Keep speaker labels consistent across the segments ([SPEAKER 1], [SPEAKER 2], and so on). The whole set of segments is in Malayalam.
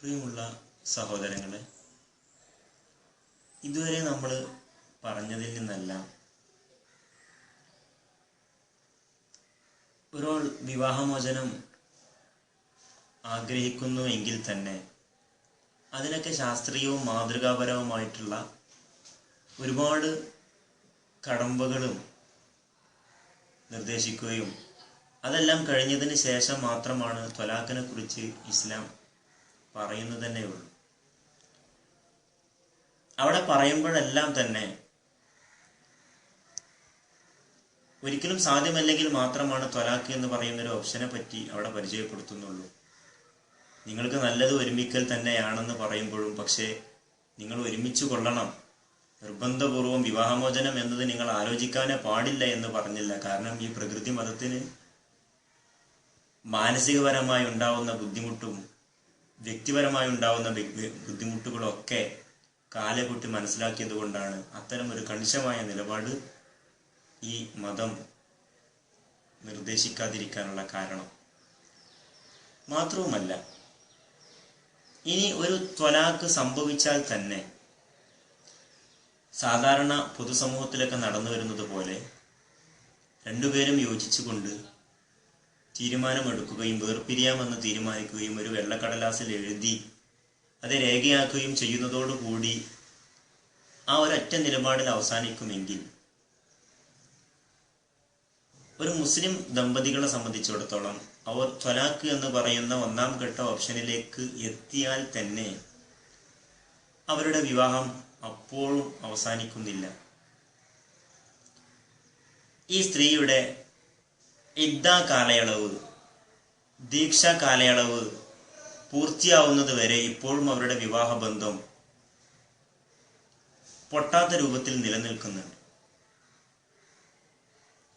[SPEAKER 1] പ്രിയമുള്ള സഹോദരങ്ങളെ ഇതുവരെ നമ്മൾ പറഞ്ഞതിൽ നിന്നെല്ലാം ഒരാൾ വിവാഹമോചനം ആഗ്രഹിക്കുന്നു എങ്കിൽ തന്നെ അതിനൊക്കെ ശാസ്ത്രീയവും മാതൃകാപരവുമായിട്ടുള്ള ഒരുപാട് കടമ്പകളും നിർദ്ദേശിക്കുകയും അതെല്ലാം കഴിഞ്ഞതിന് ശേഷം മാത്രമാണ് ത്വലാഖിനെ കുറിച്ച് ഇസ്ലാം പറയുന്നത് തന്നെയുള്ളൂ അവിടെ പറയുമ്പോഴെല്ലാം തന്നെ ഒരിക്കലും സാധ്യമല്ലെങ്കിൽ മാത്രമാണ് ത്വലാഖ് എന്ന് പറയുന്ന ഒരു ഓപ്ഷനെ പറ്റി അവിടെ പരിചയപ്പെടുത്തുന്നുള്ളൂ. നിങ്ങൾക്ക് നല്ലത് ഒരുമിക്കൽ തന്നെയാണെന്ന് പറയുമ്പോഴും പക്ഷേ നിങ്ങൾ ഒരുമിച്ച് കൊള്ളണം. നിർബന്ധപൂർവം വിവാഹമോചനം എന്നത് നിങ്ങൾ ആലോചിക്കാനേ പാടില്ല എന്ന് പറഞ്ഞില്ല. കാരണം ഈ പ്രകൃതി മതത്തിന് മാനസികപരമായി ഉണ്ടാവുന്ന ബുദ്ധിമുട്ടും വ്യക്തിപരമായി ഉണ്ടാവുന്ന ബുദ്ധിമുട്ടുകളൊക്കെ കാലകുട്ടി മനസ്സിലാക്കിയത് കൊണ്ടാണ് അത്തരം ഒരു കണിശമായ നിലപാട് ഈ മതം നിർദ്ദേശിക്കാതിരിക്കാനുള്ള കാരണം. മാത്രവുമല്ല ഇനി ഒരു ത്വലാക്ക് സംഭവിച്ചാൽ തന്നെ സാധാരണ പൊതുസമൂഹത്തിലൊക്കെ നടന്നു വരുന്നത് പോലെ രണ്ടുപേരും യോജിച്ചുകൊണ്ട് തീരുമാനമെടുക്കുകയും വേർപിരിയാമെന്ന് തീരുമാനിക്കുകയും ഒരു വെള്ളക്കടലാസിൽ എഴുതി അത് രേഖയാക്കുകയും ചെയ്യുന്നതോടുകൂടി ആ ഒരൊറ്റ നിലപാടിൽ അവസാനിക്കുമെങ്കിൽ ഒരു മുസ്ലിം ദമ്പതികളെ സംബന്ധിച്ചിടത്തോളം അവർ ത്വലാക്ക് എന്ന് പറയുന്ന ഒന്നാം ഘട്ട ഓപ്ഷനിലേക്ക് എത്തിയാൽ തന്നെ അവരുടെ വിവാഹം അപ്പോഴും അവസാനിക്കുന്നില്ല. ഈ സ്ത്രീയുടെ ഇദ്ദ കാലയളവ് ദീക്ഷ കാലയളവ് പൂർത്തിയാവുന്നത് വരെ ഇപ്പോഴും അവരുടെ വിവാഹബന്ധം പൊട്ടാത്ത രൂപത്തിൽ നിലനിൽക്കുന്നുണ്ട്.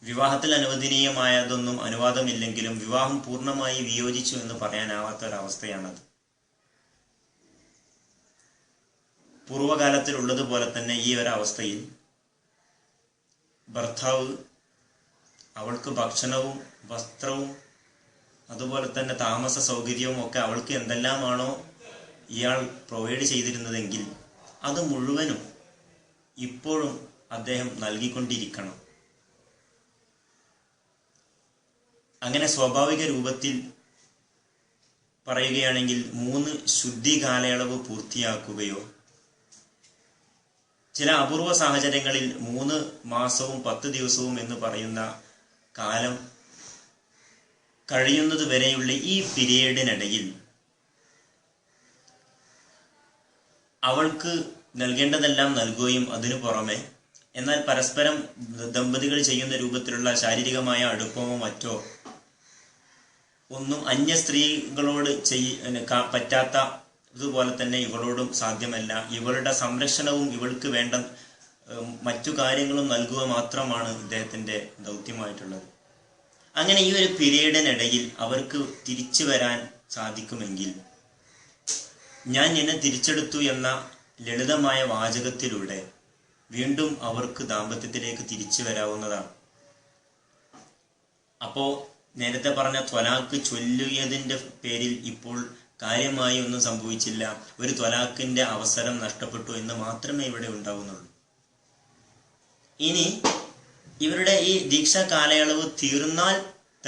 [SPEAKER 1] വിവാഹത്തിൽ അനുവദനീയമായതൊന്നും അനുവാദമില്ലെങ്കിലും വിവാഹം പൂർണമായി വിയോജിച്ചു എന്ന് പറയാനാവാത്ത ഒരവസ്ഥയാണത് പൂർവകാലത്തിൽ ഉള്ളതുപോലെ തന്നെ ഈ ഒരവസ്ഥയിൽ ഭർത്താവ് അവൾക്ക് ഭക്ഷണവും വസ്ത്രവും അതുപോലെ തന്നെ താമസ സൗകര്യവും ഒക്കെ അവൾക്ക് എന്തെല്ലാമാണോ ഇയാൾ പ്രൊവൈഡ് ചെയ്തിരുന്നതെങ്കിൽ അത് മുഴുവനും ഇപ്പോഴും അദ്ദേഹം നൽകിക്കൊണ്ടിരിക്കണം. അങ്ങനെ സ്വാഭാവിക രൂപത്തിൽ പറയുകയാണെങ്കിൽ മൂന്ന് ശുദ്ധി കാലയളവ് പൂർത്തിയാക്കുകയോ ചില അപൂർവ സാഹചര്യങ്ങളിൽ മൂന്ന് മാസവും പത്ത് ദിവസവും എന്ന് പറയുന്ന കാലം കഴിയുന്നത് വരെയുള്ള ഈ പിരീഡിനിടയിൽ അവൾക്ക് നൽകേണ്ടതെല്ലാം നൽകുകയും അതിനു പുറമെ എന്നാൽ പരസ്പരം ദമ്പതികൾ ചെയ്യുന്ന രൂപത്തിലുള്ള ശാരീരികമായ അടുപ്പമോ മറ്റോ ഒന്നും അന്യ സ്ത്രീകളോട് ചെയ്യ പറ്റാത്ത ഇതുപോലെ തന്നെ ഇവളോടും സാധ്യമല്ല. ഇവളുടെ സംരക്ഷണവും ഇവൾക്ക് വേണ്ട മറ്റു കാര്യങ്ങളും നൽകുക മാത്രമാണ് ഇദ്ദേഹത്തിന്റെ ദൗത്യമായിട്ടുള്ളത്. അങ്ങനെ ഈ ഒരു പിരീഡിനിടയിൽ അവർക്ക് തിരിച്ചു വരാൻ സാധിക്കുമെങ്കിൽ ഞാൻ എന്നെ തിരിച്ചെടുത്തു എന്ന ലളിതമായ വാചകത്തിലൂടെ വീണ്ടും അവർക്ക് ദാമ്പത്യത്തിലേക്ക് തിരിച്ചു വരാവുന്നതാണ്. അപ്പോ നേരത്തെ പറഞ്ഞ ത്വലാക്ക് ചൊല്ലിയതിന്റെ പേരിൽ ഇപ്പോൾ കാര്യമായി ഒന്നും സംഭവിച്ചില്ല. ഒരു ത്വലാക്കിന്റെ അവസരം നഷ്ടപ്പെട്ടു എന്ന് മാത്രമേ ഇവിടെ ഉണ്ടാവുന്നുള്ളൂ. ഇനി ഇവരുടെ ഈ ദീക്ഷ കാലയളവ് തീർന്നാൽ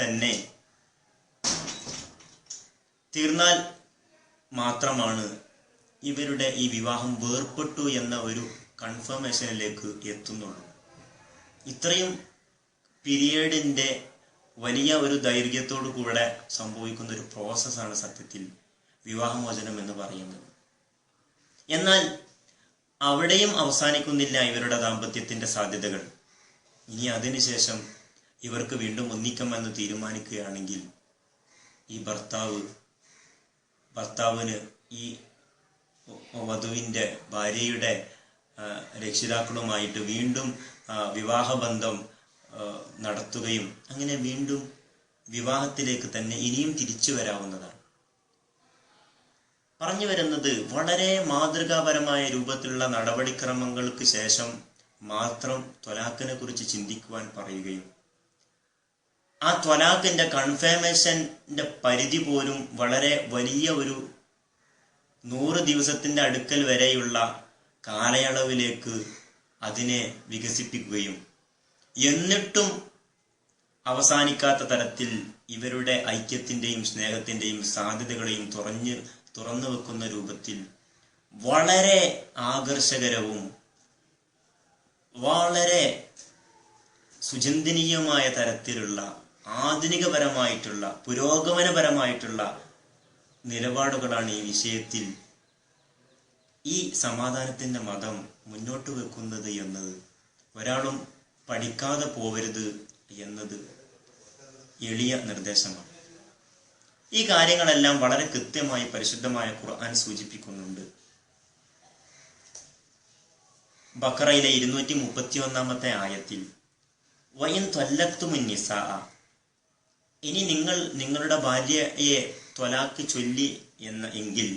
[SPEAKER 1] തന്നെ. തീർന്നാൽ മാത്രമാണ് ഇവരുടെ ഈ വിവാഹം വേർപെട്ടു എന്ന ഒരു കൺഫർമേഷനിലേക്ക് എത്തുന്നുള്ളൂ. ഇത്രയും പീരിയഡിന്റെ വലിയ ഒരു ദൈർഘ്യത്തോടു കൂടെ സംഭവിക്കുന്ന ഒരു പ്രോസസ്സാണ് സത്യത്തിൽ വിവാഹമോചനം എന്ന് പറയുന്നത്. എന്നാൽ അവിടെയും അവസാനിക്കുന്നില്ല ഇവരുടെ ദാമ്പത്യത്തിന്റെ സാധ്യതകൾ. ഇനി അതിനുശേഷം ഇവർക്ക് വീണ്ടും ഒന്നിക്കാമെന്ന് തീരുമാനിക്കുകയാണെങ്കിൽ ഈ ഭർത്താവ് ഭർത്താവിന് ഈ വധുവിന്റെ ഭാര്യയുടെ രക്ഷിതാക്കളുമായിട്ട് വീണ്ടും വിവാഹബന്ധം നടത്തുകയും അങ്ങനെ വീണ്ടും വിവാഹത്തിലേക്ക് തന്നെ ഇനിയും തിരിച്ചു വരാവുന്നതാണ്. പറഞ്ഞു വരുന്നത് വളരെ മാതൃകാപരമായ രൂപത്തിലുള്ള നടപടിക്രമങ്ങൾക്ക് ശേഷം മാത്രം ത്വലാഖിനെ കുറിച്ച് ചിന്തിക്കുവാൻ പറയുകയും ആ ത്വലാഖിന്റെ കൺഫേമേഷന്റെ പരിധി പോലും വളരെ വലിയ ഒരു നൂറ് ദിവസത്തിന്റെ അടുക്കൽ വരെയുള്ള കാലയളവിലേക്ക് അതിനെ വികസിപ്പിക്കുകയും എന്നിട്ടും അവസാനിക്കാത്ത തരത്തിൽ ഇവരുടെ ഐക്യത്തിന്റെയും സ്നേഹത്തിന്റെയും സാധ്യതകളെയും തുറഞ്ഞ് തുറന്നു വെക്കുന്ന രൂപത്തിൽ വളരെ ആകർഷകരവും വളരെ സുചിന്തനീയമായ തരത്തിലുള്ള ആധുനികപരമായിട്ടുള്ള പുരോഗമനപരമായിട്ടുള്ള നിലപാടുകളാണ് ഈ വിഷയത്തിൽ ഈ സമാധാനത്തിന്റെ മതം മുന്നോട്ട് വെക്കുന്നത് എന്നത്. ഒരാളും പഠിക്കാതെ പോവരുത് എന്നത് എളിയ നിർദ്ദേശമാണ്. ഈ കാര്യങ്ങളെല്ലാം വളരെ കൃത്യമായി പരിശുദ്ധമായ ഖുർആൻ സൂചിപ്പിക്കുന്നുണ്ട്. ബക്കറയിലെ ഇരുന്നൂറ്റി മുപ്പത്തി ഒന്നാമത്തെ ആയത്തിൽ വയൻ തൊല്ലത്തുമുന്നിസ ഇനി നിങ്ങൾ നിങ്ങളുടെ ഭാര്യയെ ത്വലാക്ക് ചൊല്ലി എന്ന എങ്കിൽ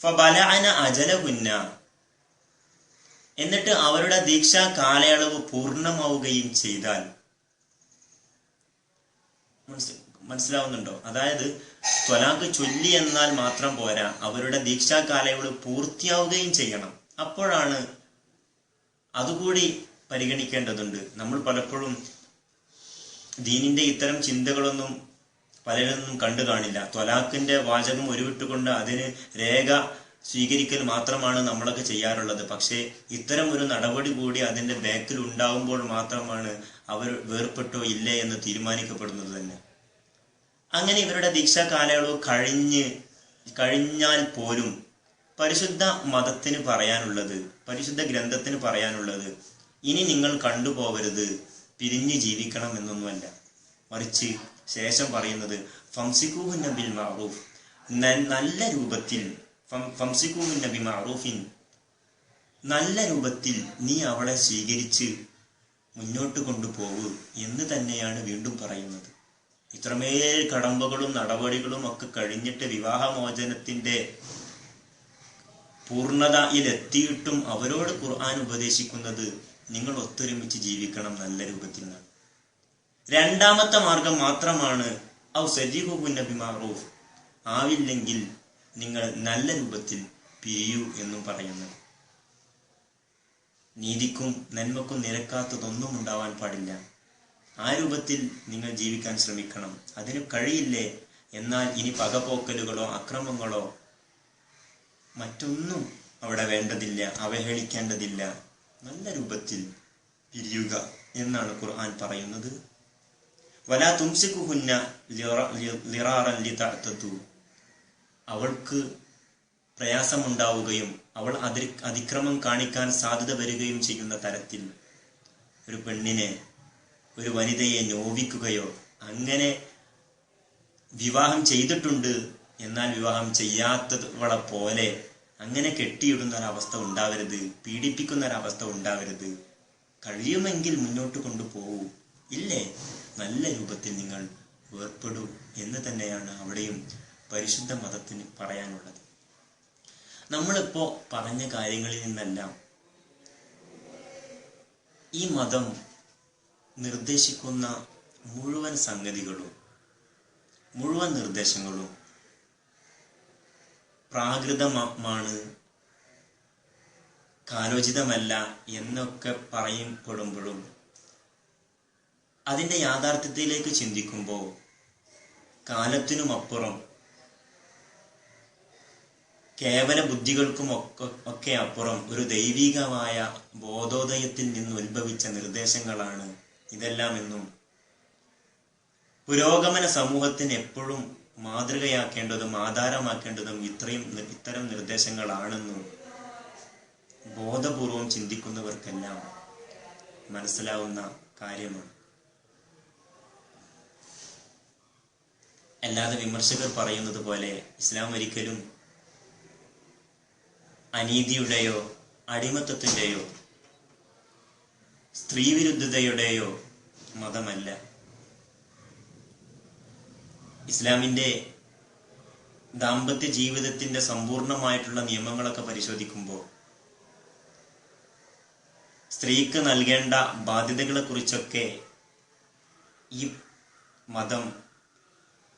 [SPEAKER 1] ഫബലഅന അജലകുന്ന എന്നിട്ട് അവരുടെ ദീക്ഷാ കാലയളവ് പൂർണമാവുകയും ചെയ്താൽ മനസ്സിലാവുന്നുണ്ടോ? അതായത് ത്വലാഖ് ചൊല്ലി എന്നാൽ മാത്രം പോരാ അവരുടെ ദീക്ഷാ പൂർത്തിയാവുകയും ചെയ്യണം. അപ്പോഴാണ് അതുകൂടി പരിഗണിക്കേണ്ടതുണ്ട്. നമ്മൾ പലപ്പോഴും ദീനിന്റെ ഇത്തരം ചിന്തകളൊന്നും പലരൊന്നും കണ്ടു കാണില്ല. ത്വലാഖിന്റെ വാചകം ഉരുവിട്ടുകൊണ്ട് അതിന് രേഖ സ്വീകരിക്കൽ മാത്രമാണ് നമ്മളൊക്കെ ചെയ്യാറുള്ളത്. പക്ഷേ ഇത്തരം ഒരു നടപടി കൂടി അതിന്റെ ബാക്കിൽ ഉണ്ടാവുമ്പോൾ മാത്രമാണ് അവർ വേർപെട്ടോ ഇല്ലേ എന്ന് തീരുമാനിക്കപ്പെടുന്നത് തന്നെ. അങ്ങനെ ഇവരുടെ ദീക്ഷാ കാലയളവ് കഴിഞ്ഞ് കഴിഞ്ഞാൽ പോലും പരിശുദ്ധ മതത്തിന് പറയാനുള്ളത് പരിശുദ്ധ ഗ്രന്ഥത്തിന് പറയാനുള്ളത് ഇനി നിങ്ങൾ കണ്ടുപോകരുത് പിരിഞ്ഞു ജീവിക്കണം എന്നൊന്നുമല്ല. മറിച്ച് ശേഷം പറയുന്നത് ഫംസിക്കൂഹു നബി മാറൂഫ് നല്ല രൂപത്തിൽ ഫംസിക്കൂഹു നബി മാറൂഫിൻ നല്ല രൂപത്തിൽ നീ അവളെ സ്വീകരിച്ച് മുന്നോട്ട് കൊണ്ടുപോകൂ എന്ന് തന്നെയാണ് വീണ്ടും പറയുന്നത്. ഇത്രമേൽ കടമ്പകളും നടപടികളും ഒക്കെ കഴിഞ്ഞിട്ട് വിവാഹമോചനത്തിന്റെ പൂർണതയിലെത്തിയിട്ടും അവരോട് ഖുർആൻ ഉപദേശിക്കുന്നത് നിങ്ങൾ ഒത്തൊരുമിച്ച് ജീവിക്കണം നല്ല രൂപത്തിൽ നിന്നാണ് രണ്ടാമത്തെ മാർഗം മാത്രമാണ് ഔ സജീഹുബുന്ന ബിമാറൂഫ് ആവില്ലെങ്കിൽ നിങ്ങൾ നല്ല രൂപത്തിൽ പിരിയൂ എന്നും പറയുന്നു നീതിക്കും നന്മക്കും നിരക്കാത്തതൊന്നും ഉണ്ടാവാൻ പാടില്ല. ആ രൂപത്തിൽ നിങ്ങൾ ജീവിക്കാൻ ശ്രമിക്കണം. അതിന് കഴിയില്ലേ? എന്നാൽ ഇനി പകപോക്കലുകളോ അക്രമങ്ങളോ മറ്റൊന്നും അവിടെ വേണ്ടതില്ല അവഹേളിക്കേണ്ടതില്ല. നല്ല രൂപത്തിൽ പിരിയുക എന്നാണ് ഖുർആൻ പറയുന്നത്. വലാ തുംസിക്കുഹുന്ന ലിറാറൻ ലിതഅ്തദു അവൾക്ക് പ്രയാസമുണ്ടാവുകയും അവൾ അതി അതിക്രമം കാണിക്കാൻ സാധ്യത വരികയും ചെയ്യുന്ന തരത്തിൽ ഒരു പെണ്ണിനെ ഒരു വനിതയെ നോവിക്കുകയോ അങ്ങനെ വിവാഹം ചെയ്തിട്ടുണ്ട് എന്നാൽ വിവാഹം ചെയ്യാത്തവളെ പോലെ അങ്ങനെ കെട്ടിയിടുന്ന ഒരവസ്ഥ ഉണ്ടാവരുത് പീഡിപ്പിക്കുന്ന ഒരവസ്ഥ ഉണ്ടാവരുത്. കഴിയുമെങ്കിൽ മുന്നോട്ട് കൊണ്ടുപോകൂ. ഇല്ലേ? നല്ല രൂപത്തിൽ നിങ്ങൾ വേർപ്പെടൂ എന്ന് തന്നെയാണ് അവിടെയും പരിശുദ്ധ മതത്തിന് പറയാനുള്ളത്. നമ്മളിപ്പോ പറഞ്ഞ കാര്യങ്ങളിൽ നിന്നെല്ലാം ഈ മതം നിർദ്ദേശിക്കുന്ന മുഴുവൻ സംഗതികളും മുഴുവൻ നിർദ്ദേശങ്ങളും പ്രാകൃതമാണ് കാലോചിതമല്ല എന്നൊക്കെ പറയപ്പെടുമ്പോഴും അതിന്റെ യാഥാർത്ഥ്യത്തിലേക്ക് ചിന്തിക്കുമ്പോൾ കാലത്തിനുമപ്പുറം കേവല ബുദ്ധികൾക്കും ഒക്കെ ഒക്കെ അപ്പുറം ഒരു ദൈവികമായ ബോധോദയത്തിൽ നിന്ന് ഉത്ഭവിച്ച നിർദ്ദേശങ്ങളാണ് ഇതെല്ലാം എന്നും പുരോഗമന സമൂഹത്തിന് എപ്പോഴും മാതൃകയാക്കേണ്ടതും ആധാരമാക്കേണ്ടതും ഇത്രയും ഇത്തരം നിർദ്ദേശങ്ങളാണെന്നും ബോധപൂർവം ചിന്തിക്കുന്നവർക്കെല്ലാം മനസ്സിലാവുന്ന കാര്യമാണ്. അല്ലാതെ വിമർശകർ പറയുന്നത് പോലെ ഇസ്ലാം ഒരിക്കലും അനീതിയുടെയോ അടിമത്തത്തിന്റെയോ സ്ത്രീവിരുദ്ധതയുടെയോ മതമല്ല. ഇസ്ലാമിന്റെ ദാമ്പത്യ ജീവിതത്തിന്റെ സമ്പൂർണമായിട്ടുള്ള നിയമങ്ങളൊക്കെ പരിശോധിക്കുമ്പോൾ സ്ത്രീക്ക് നൽകേണ്ട ബാധ്യതകളെക്കുറിച്ചൊക്കെ ഈ മതം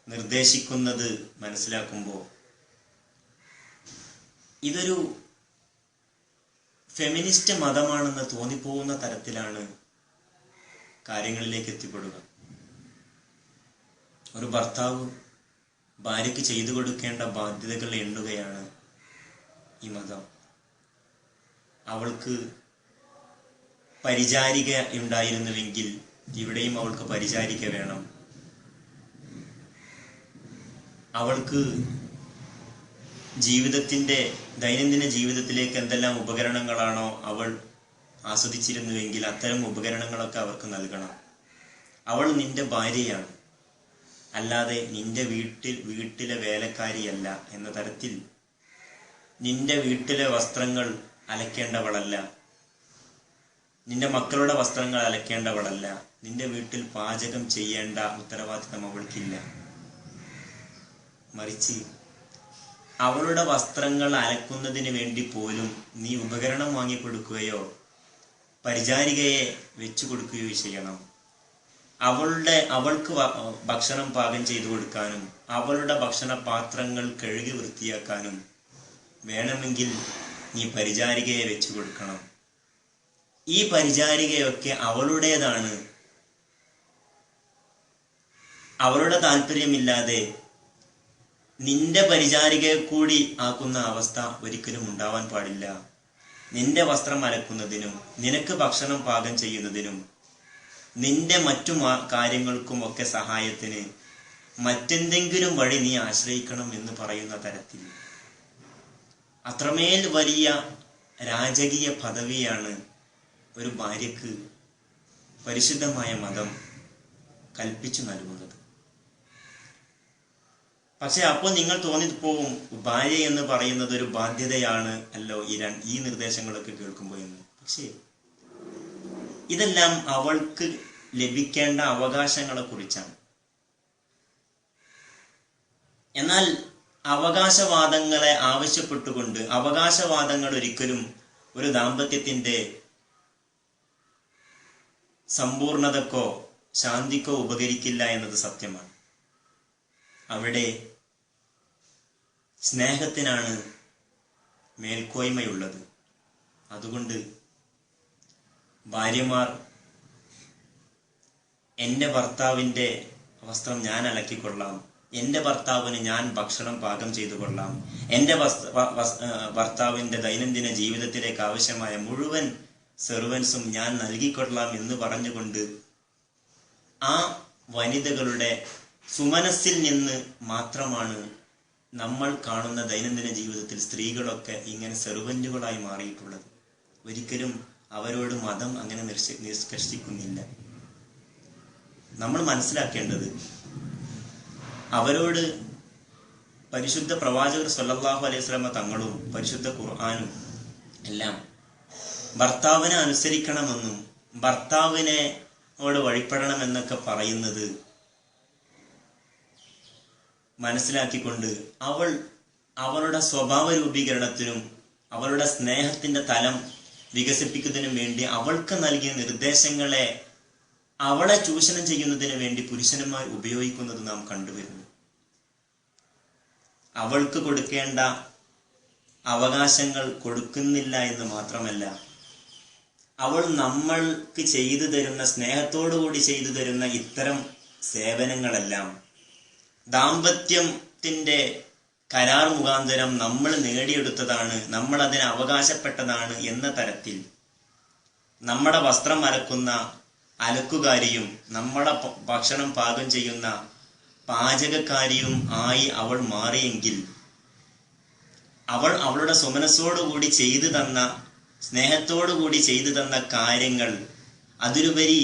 [SPEAKER 1] നിർദ്ദേശിക്കുന്നത് മനസ്സിലാക്കുമ്പോൾ ഇതൊരു ഫെമിനിസ്റ്റ് മതമാണെന്ന് തോന്നിപ്പോകുന്ന തരത്തിലാണ് കാര്യങ്ങളിലേക്ക് എത്തിപ്പെടുക. ഒരു ഭർത്താവ് ഭാര്യയ്ക്ക് ചെയ്തു കൊടുക്കേണ്ട ബാധ്യതകൾ എണ്ണുകയാണ് ഈ മതം. അവൾക്ക് പരിചാരിക ഉണ്ടായിരുന്നുവെങ്കിൽ ഇവിടെയും അവൾക്ക് പരിചാരിക വേണം. അവൾക്ക് ജീവിതത്തിന്റെ ദൈനംദിന ജീവിതത്തിലേക്ക് എന്തെല്ലാം ഉപകരണങ്ങളാണോ അവൾ ആസ്വദിച്ചിരുന്നുവെങ്കിൽ അത്തരം ഉപകരണങ്ങളൊക്കെ അവർക്ക് നൽകണം. അവൾ നിന്റെ ഭാര്യയാണ്. അല്ലാതെ നിന്റെ വീട്ടിൽ വീട്ടിലെ വേലക്കാരിയല്ല എന്ന തരത്തിൽ നിന്റെ വീട്ടിലെ വസ്ത്രങ്ങൾ അലക്കേണ്ടവളല്ല. നിന്റെ മക്കളുടെ വസ്ത്രങ്ങൾ അലക്കേണ്ടവളല്ല. നിന്റെ വീട്ടിൽ പാചകം ചെയ്യേണ്ട ഉത്തരവാദിത്തം അവൾക്കില്ല. മറിച്ച് അവളുടെ വസ്ത്രങ്ങൾ അലക്കുന്നതിന് വേണ്ടി പോലും നീ ഉപകരണം വാങ്ങിക്കൊടുക്കുകയോ പരിചാരികയെ വെച്ചു കൊടുക്കുകയോ ചെയ്യണം. അവളുടെ അവൾക്ക് ഭക്ഷണം പാകം ചെയ്തു കൊടുക്കാനും അവളുടെ ഭക്ഷണ പാത്രങ്ങൾ കഴുകി വൃത്തിയാക്കാനും വേണമെങ്കിൽ നീ പരിചാരികയെ വെച്ചു കൊടുക്കണം. ഈ പരിചാരികയൊക്കെ അവളുടേതാണ്. അവളുടെ താല്പര്യമില്ലാതെ നിന്റെ പരിചാരികയെ കൂടി ആക്കുന്ന അവസ്ഥ ഒരിക്കലും ഉണ്ടാവാൻ പാടില്ല. നിന്റെ വസ്ത്രം അലക്കുന്നതിനും നിനക്ക് ഭക്ഷണം പാകം ചെയ്യുന്നതിനും നിന്റെ മറ്റു കാര്യങ്ങൾക്കും ഒക്കെ സഹായത്തിന് മറ്റെന്തെങ്കിലും വഴി നീ ആശ്രയിക്കണം എന്ന് പറയുന്ന തരത്തിൽ. അത്രമേൽ വലിയ രാജകീയ പദവിയാണ് ഒരു ഭാര്യക്ക് പരിശുദ്ധമായ മതം കൽപ്പിച്ചു നൽകുന്നത്. പക്ഷെ അപ്പോൾ നിങ്ങൾ തോന്നിപ്പോവും ഭാര്യ എന്ന് പറയുന്നത് ഒരു ബാധ്യതയാണ് അല്ലോ ഈ ഈ നിർദ്ദേശങ്ങളൊക്കെ കേൾക്കുമ്പോൾ എന്ന്. പക്ഷേ ഇതെല്ലാം അവൾക്ക് ലഭിക്കേണ്ട അവകാശങ്ങളെ കുറിച്ചാണ് എന്നാൽ അവകാശവാദങ്ങളെ ആവശ്യപ്പെട്ടുകൊണ്ട് അവകാശവാദങ്ങൾ ഒരിക്കലും ഒരു ദാമ്പത്യത്തിന്റെ സമ്പൂർണതക്കോ ശാന്തിക്കോ ഉപകരിക്കില്ല എന്നത് സത്യമാണ്. അവിടെ സ്നേഹത്തിനാണ് മേൽക്കോയ്മയുള്ളത്. അതുകൊണ്ട് ഭാര്യമാർ എന്റെ ഭർത്താവിന്റെ വസ്ത്രം ഞാൻ അലക്കിക്കൊള്ളാം. എന്റെ ഭർത്താവിന് ഞാൻ ഭക്ഷണം പാകം ചെയ്തു കൊള്ളാം എന്റെ ഭർത്താവിന്റെ ദൈനംദിന ജീവിതത്തിലേക്ക് ആവശ്യമായ മുഴുവൻ സെർവൻസും ഞാൻ നൽകിക്കൊള്ളാം എന്ന് പറഞ്ഞുകൊണ്ട് ആ വനിതകളുടെ സുമനസ്സിൽ നിന്ന് മാത്രമാണ് നമ്മൾ കാണുന്ന ദൈനംദിന ജീവിതത്തിൽ സ്ത്രീകളൊക്കെ ഇങ്ങനെ സെർവന്റുകളായി മാറിയിട്ടുള്ളത്. ഒരിക്കലും അവരോട് മതം അങ്ങനെ നിഷ്കർഷിക്കുന്നില്ല. നമ്മൾ മനസ്സിലാക്കേണ്ടത് അവരോട് പരിശുദ്ധ പ്രവാചകർ സല്ലാഹു അലൈഹി സ്വലമ തങ്ങളും പരിശുദ്ധ ഖുർആാനും എല്ലാം ഭർത്താവിനെ അനുസരിക്കണമെന്നും ഭർത്താവിനെ ഓട് വഴിപ്പെടണമെന്നൊക്കെ പറയുന്നത് മനസ്സിലാക്കിക്കൊണ്ട് അവൾ അവളുടെ സ്വഭാവ രൂപീകരണത്തിനും അവളുടെ സ്നേഹത്തിന്റെ തലം വികസിപ്പിക്കുന്നതിനും വേണ്ടി അവൾക്ക് നൽകിയ നിർദ്ദേശങ്ങളെ അവളെ ചൂഷണം ചെയ്യുന്നതിന് വേണ്ടി പുരുഷന്മാർ ഉപയോഗിക്കുന്നത് നാം കണ്ടുവരുന്നു. അവൾക്ക് കൊടുക്കേണ്ട അവകാശങ്ങൾ കൊടുക്കുന്നില്ല എന്ന് മാത്രമല്ല അവൾ നമ്മൾക്ക് ചെയ്തു തരുന്ന സ്നേഹത്തോടു കൂടി ചെയ്തു തരുന്ന ഇത്തരം സേവനങ്ങളെല്ലാം ദാമ്പത്യത്തിന്റെ കരാർ മുഖാന്തരം നമ്മൾ നേടിയെടുത്തതാണ് നമ്മൾ അതിന് അവകാശപ്പെട്ടതാണ് എന്ന തരത്തിൽ നമ്മുടെ വസ്ത്രം അലക്കുന്ന അലക്കുകാരിയും നമ്മുടെ ഭക്ഷണം പാകം ചെയ്യുന്ന പാചകക്കാരിയും ആയി അവൾ മാറിയെങ്കിൽ അവൾ അവളുടെ സുമനസ്സോടുകൂടി ചെയ്തു തന്ന സ്നേഹത്തോടുകൂടി ചെയ്തു തന്ന കാര്യങ്ങൾ അതിലുപരി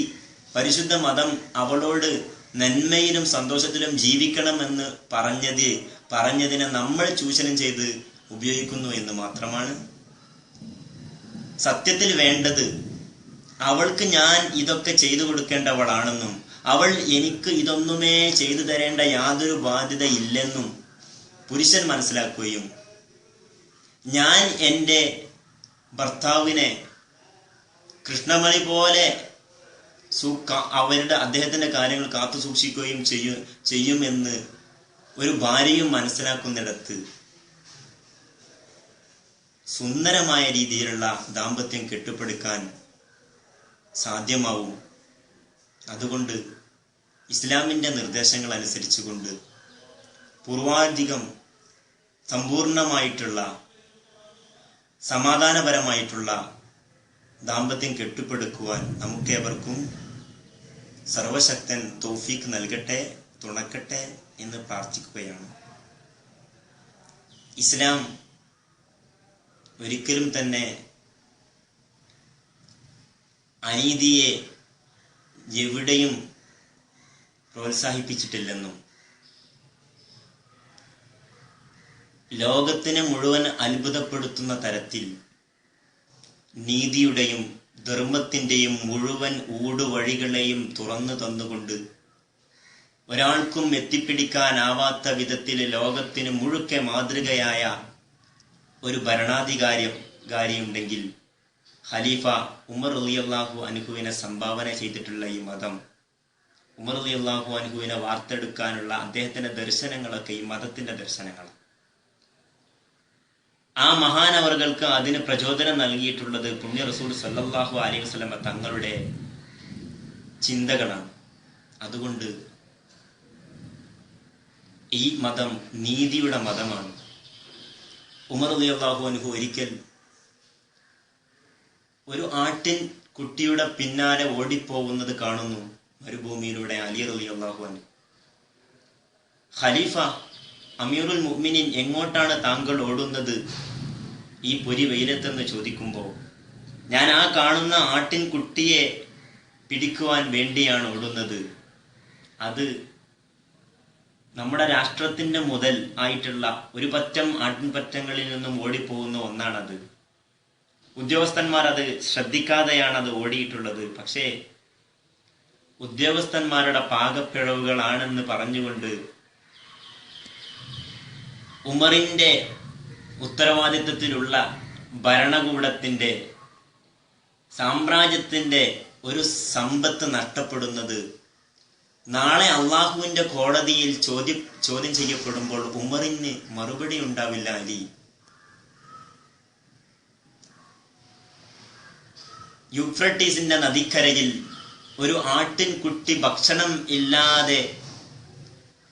[SPEAKER 1] പരിശുദ്ധ മതം അവളോട് നന്മയിലും സന്തോഷത്തിലും ജീവിക്കണമെന്ന് പറഞ്ഞത് പറഞ്ഞതിനെ നമ്മൾ ചൂഷണം ചെയ്ത് ഉപയോഗിക്കുന്നു എന്ന് മാത്രമാണ്. സത്യത്തിൽ വേണ്ടത് അവൾക്ക് ഞാൻ ഇതൊക്കെ ചെയ്തു കൊടുക്കേണ്ടവളാണെന്നും അവൾ എനിക്ക് ഇതൊന്നുമേ ചെയ്തു തരേണ്ട യാതൊരു ബാധ്യത ഇല്ലെന്നും പുരുഷൻ മനസ്സിലാക്കുകയും ഞാൻ എന്റെ ഭർത്താവിനെ കൃഷ്ണമണി പോലെ അവരുടെ അദ്ദേഹത്തിന്റെ കാര്യങ്ങൾ കാത്തു സൂക്ഷിക്കുകയും ചെയ്യും ചെയ്യുമെന്ന് ഒരു ഭാര്യയും മനസ്സിലാക്കുന്നിടത്ത് സുന്ദരമായ രീതിയിലുള്ള ദാമ്പത്യം കെട്ടിപ്പടുക്കാൻ സാധ്യമാവും. അതുകൊണ്ട് ഇസ്ലാമിന്റെ നിർദ്ദേശങ്ങൾ അനുസരിച്ചുകൊണ്ട് പൂർവാധികം സമ്പൂർണമായിട്ടുള്ള സമാധാനപരമായിട്ടുള്ള ദാമ്പത്യം കെട്ടിപ്പടുക്കുവാൻ നമുക്കേവർക്കും സർവശക്തൻ തോഫീക്ക് നൽകട്ടെ തുണക്കട്ടെ എന്ന് പ്രാർത്ഥിക്കുകയാണ്. ഇസ്ലാം ഒരിക്കലും തന്നെ അനീതിയെ എവിടെയും പ്രോത്സാഹിപ്പിച്ചിട്ടില്ലെന്നും ലോകത്തിനെ മുഴുവൻ അത്ഭുതപ്പെടുത്തുന്ന തരത്തിൽ നീതിയുടെയും ധർമ്മത്തിന്റെയും മുഴുവൻ ഊടുവഴികളെയും തുറന്നു തന്നുകൊണ്ട് ഒരാൾക്കും എത്തിപ്പിടിക്കാനാവാത്ത വിധത്തിൽ ലോകത്തിന് മുഴുക്കെ മാതൃകയായ ഒരു ഭരണാധികാരി കാര്യമുണ്ടെങ്കിൽ ഖലീഫ ഉമർ അലിയല്ലാഹു അനുഹുവിനെ സംഭാവന ചെയ്തിട്ടുള്ള ഈ മതം ഉമർ അലിയല്ലാഹു അനുഹുവിനെ വാർത്തെടുക്കാനുള്ള അദ്ദേഹത്തിന്റെ ദർശനങ്ങളൊക്കെ ഈ മതത്തിന്റെ ദർശനങ്ങളാണ്. ആ മഹാനവറുകൾക്ക് അതിന് പ്രചോദനം നൽകിയിട്ടുള്ളത് പുണ്യ റസൂൽ സല്ലാഹു അലൈഹി വസല്ലമ തങ്ങളുടെ ചിന്തകളാണ്. അതുകൊണ്ട് ഈ മതം നീതിയുടെ മതമാണ്. ഉമർ അള്ളാഹു അനുഹു ഒരിക്കൽ ഒരു ആട്ടിൻ കുട്ടിയുടെ പിന്നാലെ ഓടിപ്പോകുന്നത് കാണുന്നു മരുഭൂമിയിലൂടെ അലി അലി അള്ളാഹു അനു ഖലീഫ അമീറുൽ മുഹ്മിനിൻ എങ്ങോട്ടാണ് താങ്കൾ ഓടുന്നത്? ഈ പൊരി വെയിലത്തെന്ന് ചോദിക്കുമ്പോൾ ഞാൻ ആ കാണുന്ന ആട്ടിൻ കുട്ടിയെ പിടിക്കുവാൻ വേണ്ടിയാണ് ഓടുന്നത്. അത് നമ്മുടെ രാഷ്ട്രത്തിന്റെ മുതൽ ആയിട്ടുള്ള ഒരു പറ്റം ആട്ടിൻപറ്റങ്ങളിൽ നിന്നും ഓടിപ്പോകുന്ന ഒന്നാണത്. ഉദ്യോഗസ്ഥന്മാർ അത് ശ്രദ്ധിക്കാതെയാണ് അത് ഓടിയിട്ടുള്ളത്. പക്ഷേ ഉദ്യോഗസ്ഥന്മാരുടെ പാകപ്പിഴവുകളാണെന്ന് പറഞ്ഞുകൊണ്ട് ഉമറിന്റെ ഉത്തരവാദിത്വത്തിലുള്ള ഭരണകൂടത്തിന്റെ സാമ്രാജ്യത്തിന്റെ ഒരു സമ്പത്ത് നഷ്ടപ്പെടുന്നത് നാളെ അള്ളാഹുവിന്റെ കോടതിയിൽ ചോദ്യ ചോദ്യം ചെയ്യപ്പെടുമ്പോൾ ഉമറിന് മറുപടി ഉണ്ടാവില്ല അലി. യുഫ്രട്ടീസിന്റെ നദിക്കരയിൽ ഒരു ആട്ടിൻകുട്ടി ഭക്ഷണം ഇല്ലാതെ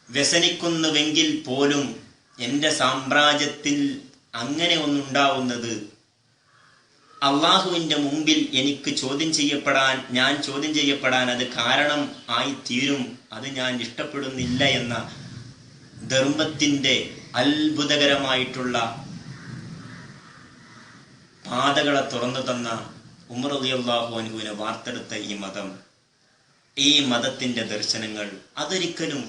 [SPEAKER 1] വ്യസനിക്കുന്നുവെങ്കിൽ പോലും എന്റെ സാമ്രാജ്യത്തിൽ അങ്ങനെ ഒന്നുണ്ടാവുന്നത്? അള്ളാഹുവിന്റെ മുമ്പിൽ എനിക്ക് ചോദ്യം ചെയ്യപ്പെടാൻ ഞാൻ ചോദ്യം ചെയ്യപ്പെടാൻ അത് കാരണം ആയി തീരും അത് ഞാൻ ഇഷ്ടപ്പെടുന്നില്ല എന്ന ധർമ്മത്തിന്റെ അത്ഭുതകരമായിട്ടുള്ള പാതകളെ തുറന്നു തന്ന ഉമർ അലിയല്ലാഹു അനുവിനെ വാർത്തെടുത്ത ഈ മതം ഈ മതത്തിന്റെ ദർശനങ്ങൾ അതൊരിക്കലും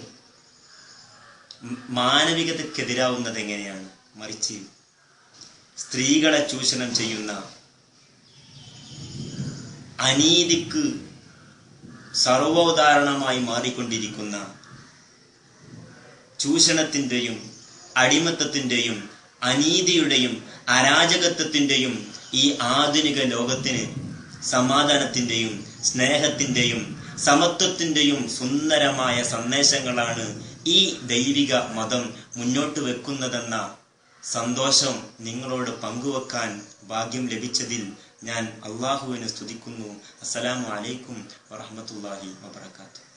[SPEAKER 1] മാനവികതക്കെതിരാവുന്നത് എങ്ങനെയാണ്? മറിച്ച് സ്ത്രീകളെ ചൂഷണം ചെയ്യുന്ന അനീതിക്ക് സർവോദാഹരണമായി മാറിക്കൊണ്ടിരിക്കുന്ന ചൂഷണത്തിന്റെയും അടിമത്തത്തിന്റെയും അനീതിയുടെയും അരാജകത്വത്തിന്റെയും ഈ ആധുനിക ലോകത്തിന് സമാധാനത്തിന്റെയും സ്നേഹത്തിന്റെയും സമത്വത്തിന്റെയും സുന്ദരമായ സന്ദേശങ്ങളാണ് ഈ ദൈവിക മതം മുന്നോട്ട് വെക്കുന്നതെന്ന സന്തോഷം നിങ്ങളോട് പങ്കുവെക്കാൻ ഭാഗ്യം ലഭിച്ചതിൽ ഞാൻ അള്ളാഹുവിനെ സ്തുതിക്കുന്നു. അസ്സലാമു അലൈക്കും വറഹമത്തല്ലാഹി വബർക്കാത്തു